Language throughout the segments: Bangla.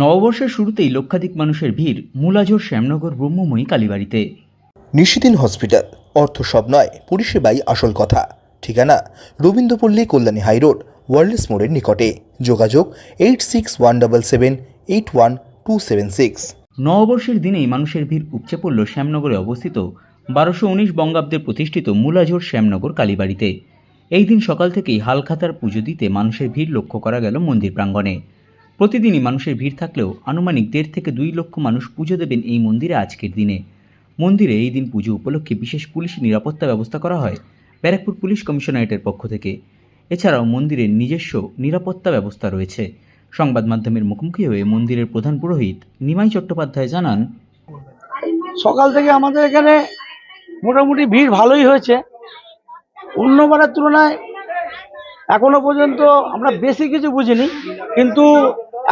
নববর্ষের শুরুতেই লক্ষাধিক মানুষের ভিড় মুলাজোর শ্যামনগর ব্রহ্মময়ী কালীবাড়িতে। নিশিদিন হসপিটাল অর্থ সব নয় পরিষেবাই আসল কথা। ঠিকানা রবীন্দ্রপল্লী কল্যাণী হাইরোড ওয়ার্ল্ডস মোড়ের নিকটে। যোগাযোগ eight six one double seven eight one two seven six. নববর্ষের দিনেই মানুষের ভিড় উপচে পড়ল শ্যামনগরে অবস্থিত বারোশো উনিশ বঙ্গাব্দে প্রতিষ্ঠিত মুলাজোর শ্যামনগর কালীবাড়িতে। এই দিন সকাল থেকেই হালখাতার পুজো দিতে মানুষের ভিড় লক্ষ্য করা গেল মন্দির প্রাঙ্গণে। প্রতিদিনই মানুষের ভিড় থাকলেও আনুমানিক দেড় থেকে দুই লক্ষ মানুষ পুজো দেবেন এই মন্দিরে আজকের দিনে। মন্দিরে এই দিন পুজো উপলক্ষে বিশেষ পুলিশ নিরাপত্তা ব্যবস্থা করা হয় ব্যারাকপুর পুলিশ কমিশনারেটের পক্ষ থেকে। এছাড়াও মন্দিরের নিজস্ব নিরাপত্তা ব্যবস্থা রয়েছে। সংবাদ মাধ্যমের মুখোমুখি হয়ে মন্দিরের প্রধান পুরোহিত নিমাই চট্টোপাধ্যায় জানান, সকাল থেকে আমাদের এখানে মোটামুটি ভিড় ভালোই হয়েছে। অন্যবারের তুলনায় এখনও পর্যন্ত আমরা বেশি কিছু বুঝিনি। কিন্তু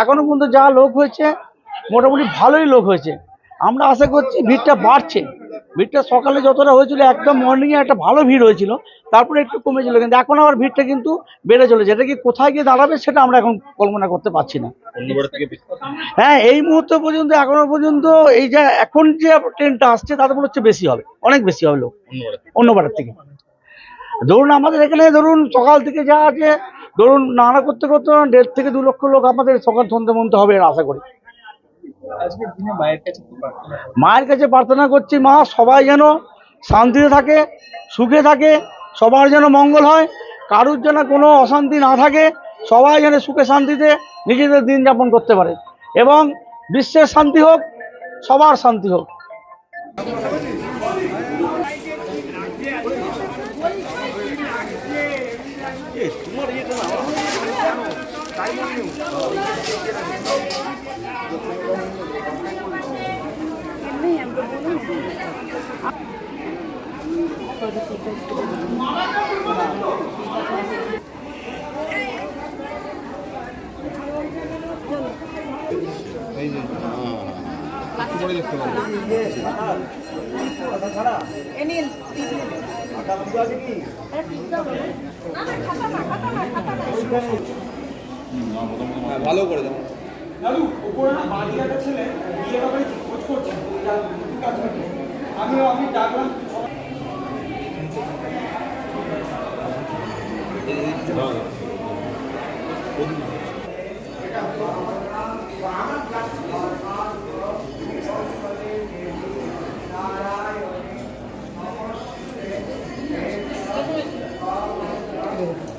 এখনও পর্যন্ত যা লোক হয়েছে মোটামুটি ভালোই লোক হয়েছে। আমরা আশা করছি ভিড়টা বাড়ছে। ভিড়টা সকালে যতটা হয়েছিল একদম মর্নিংয়ে একটা ভালো ভিড় হয়েছিল তারপরে একটু কমেছিল কিন্তু এখন আবার ভিড়টা কিন্তু বেড়ে চলেছে। এটা কি কোথায় গিয়ে দাঁড়াবে সেটা আমরা এখন কল্পনা করতে পারছি না। হ্যাঁ এই মুহূর্ত পর্যন্ত এখনও পর্যন্ত এই যে এখন যে ট্রেনটা আসছে তাতে মনে হচ্ছে বেশি হবে অনেক বেশি হবে লোক। অন্য অন্যবারের থেকে। ধরুন আমাদের এখানে ধরুন সকাল থেকে যা আছে ধরুন নানা করতে করতে দেড় থেকে দু লক্ষ লোক আমাদের সকাল সন্ধ্যে মধ্যে হবে এর আশা করি। মায়ের কাছে প্রার্থনা করছি মা সবাই যেন শান্তিতে থাকে সুখে থাকে সবার যেন মঙ্গল হয় কারুর যেন কোনো অশান্তি না থাকে সবাই যেন সুখে শান্তিতে নিজেদের দিন যাপন করতে পারে এবং বিশ্বের শান্তি হোক সবার শান্তি হোক। 什么的也吃到了，还有虾肉，带鱼肉，哦，这些都是。একটু দেখতে পাবো। হ্যাঁ, ভালো করে দেবো দাদু ওপরে না বাড়ি একটা ছেলে বিয়ে বাবাই খোঁজ করছে। আমি আমি ডাকলাম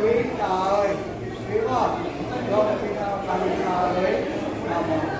गोविंद हरे शिव गोविंद हरे नमः